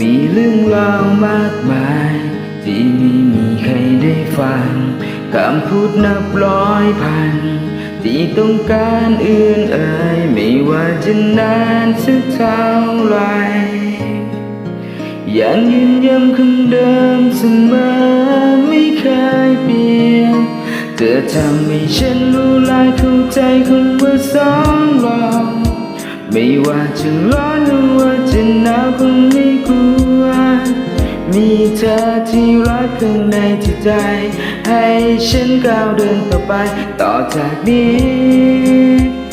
มีเรื่องราวมากมาย ที่ไม่มีใครได้ฟังคำพูดนับร้อยพัน ที่ต้องการเอื่นเอ่ยไม่ว่าจะนานสักเท่าไหรยังยืนย้ำคำเดิมเสมอไม่เคยเปลี่ยน เธอทำให้ฉันรู้ลายเข้าใจคำว่าสองเรา ไม่ว่าจะร้อนหรือว่าจะหนาวคงไม่กลัว มีเธอที่รักข้างในจิตใจ ให้ฉันก้าวเดินต่อไปต่อจากนี้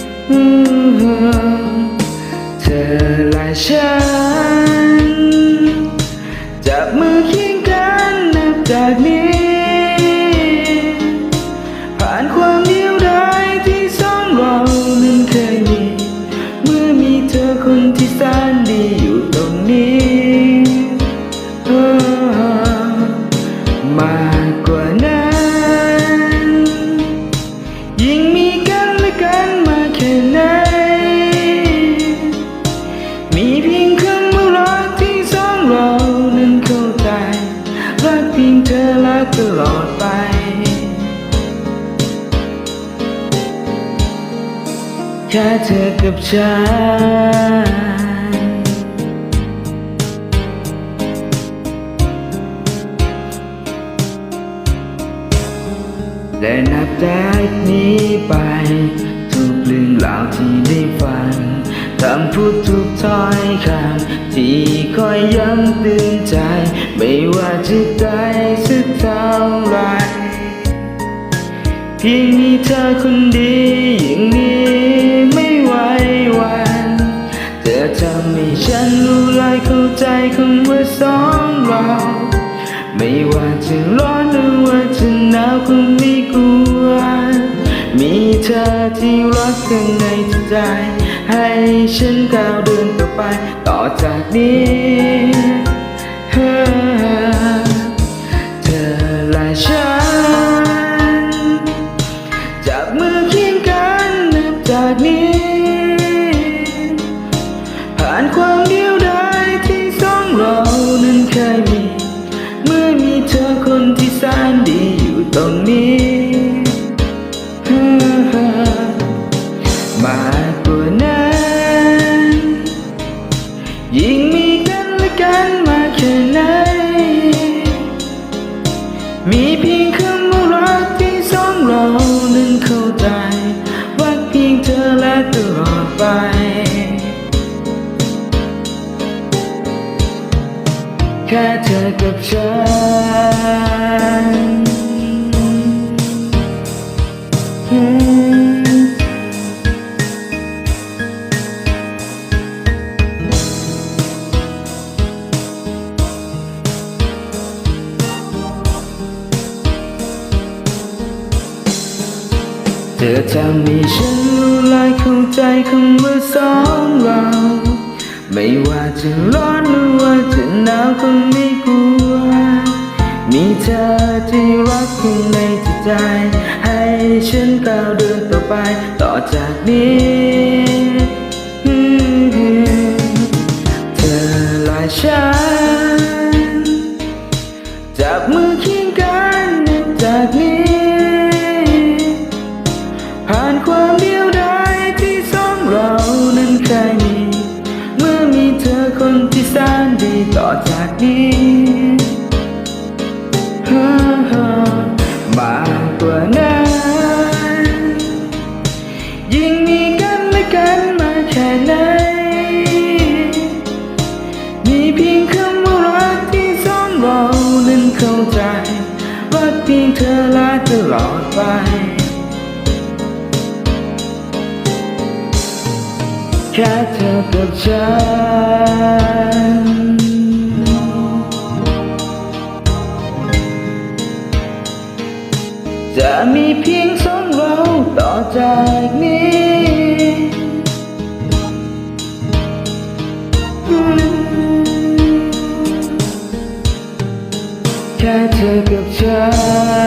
แค่เธอกับฉัน และนับจากนี้ไป ทุกเรื่องราวที่ได้ฟังคำพูดทุกถ้อยคำที่คอยย้ำเตือนใจ ไม่ว่าจะไกลสักเท่าไรเพียงมีเธอคนดีอย่างนี้ ฉันรู้ลายเข้าใจคำว่าสองเรา ไม่ว่าจะร้อนหรือว่าจะหนาวคงไม่กลัว มีเธอที่รักข้างในจิตใจ ให้ฉันก้าวเดินต่อไป ต่อจากนี้ นั้นเข้าใจว่าเพียงเธอและตลอดไป แค่เธอกับฉัน อทำให้ฉันรู้ลายเข้าใจคำว่าสองเรา ไม่ว่าจะร้อนหรือว่าจะหนาวคงไม่กลัว มีเธอที่รักข้างในจิตใจ ให้ฉันก้าวเดินต่อไปต่อจากนี้ ผ่านความเดียวดายที่สองเรานั้นเคยมี เมื่อมีเธอคนที่แสนดีต่อจากนี้ฮ่าฮ่ามากกว่านั้นยิ่งมีกันและกันมาแค่ไหนมีเพียงคำว่ารักที่สองเรานั้นเข้าใจรักเพียงเธอและตลอดไป แค่เธอกับฉัน จะมีเพียงสองเราต่อจากนี้แค่เธอกับฉัน